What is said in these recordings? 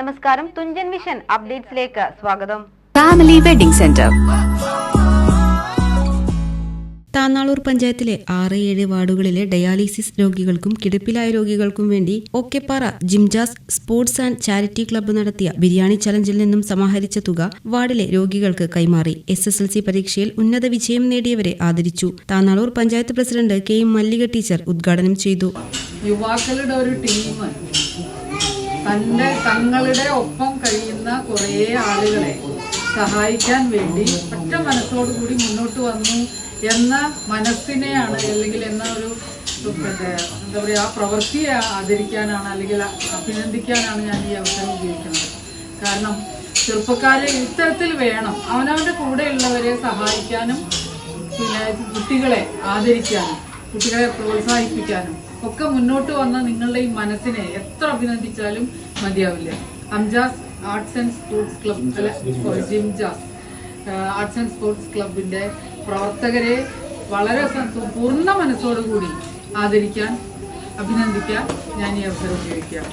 നമസ്കാരം. തുഞ്ചൻ വിഷൻ അപ്ഡേറ്റ്സിലേക്ക് സ്വാഗതം. Family Wedding centre Thannalur പഞ്ചായത്തിലെ ആറ് ഏഴ് വാർഡുകളിലെ ഡയാലിസിസ് രോഗികൾക്കും കിടപ്പിലായ രോഗികൾക്കും വേണ്ടി Okkeppara Jimjas sports and charity club നടത്തിയ ബിരിയാണി ചലഞ്ചിൽ നിന്നും സമാഹരിച്ച തുക വാർഡിലെ രോഗികൾക്ക് കൈമാറി. എസ് എസ് എൽ സി പരീക്ഷയിൽ ഉന്നത വിജയം നേടിയവരെ ആദരിച്ചു. Thannalur panchayat president K M Mallika teacher ഉദ്ഘാടനം ചെയ്തു. യുവാക്കളുടെ ഒരു ടീം തന്റെ തങ്ങളുടെ ഒപ്പം കഴിയുന്ന കുറേ ആളുകളെ സഹായിക്കാൻ വേണ്ടി ഒറ്റ മനസ്സോടുകൂടി മുന്നോട്ട് വന്നു എന്ന മനസ്സിനെയാണ് അല്ലെങ്കിൽ എന്ന ഒരു എന്താ പറയുക ആ പ്രവൃത്തിയെ ആദരിക്കാനാണ് അല്ലെങ്കിൽ അഭിനന്ദിക്കാനാണ് ഞാൻ ഈ അവസരം ഉപയോഗിക്കുന്നത്. കാരണം ചെറുപ്പക്കാരെ ഇത്തരത്തിൽ വേണം അവനവന്റെ കൂടെയുള്ളവരെ സഹായിക്കാനും പിന്നെ കുട്ടികളെ ആദരിക്കാനും കുട്ടികളെ പ്രോത്സാഹിപ്പിക്കാനും. ഒക്കെ മുന്നോട്ട് വന്ന നിങ്ങളുടെ ഈ മനസ്സിനെ എത്ര അഭിനന്ദിച്ചാലും മതിയാവില്ല. Amjas arts and sports club അല്ല? ജിംജാസ് ആർട്സ് ആൻഡ് സ്പോർട്സ് ക്ലബിന്റെ പ്രവർത്തകരെ വളരെ പൂർണ മനസ്സോടുകൂടി ആദരിക്കാൻ അഭിനന്ദിക്കാൻ ഞാൻ ഈ അവസരം ഉപയോഗിക്കുകയാണ്.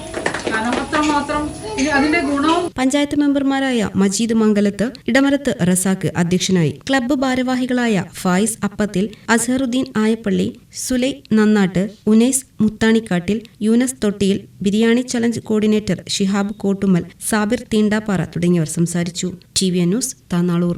പഞ്ചായത്ത് മെമ്പർമാരായ മജീദ് മംഗലത്ത് ഇടമരത്ത് റസാക്ക് അധ്യക്ഷനായി. ക്ലബ്ബ് ഭാരവാഹികളായ ഫായിസ് അപ്പത്തിൽ അസഹറുദ്ദീൻ ആയപ്പള്ളി സുലൈ നന്നാട്ട് ഉനേസ് മുത്താണിക്കാട്ടിൽ യൂനസ് തൊട്ടിയിൽ ബിരിയാണി ചലഞ്ച് കോർഡിനേറ്റർ ഷിഹാബ് കോട്ടുമൽ സാബിർ തീണ്ടാപ്പാറ തുടങ്ങിയവർ സംസാരിച്ചു. TV News Thannalur.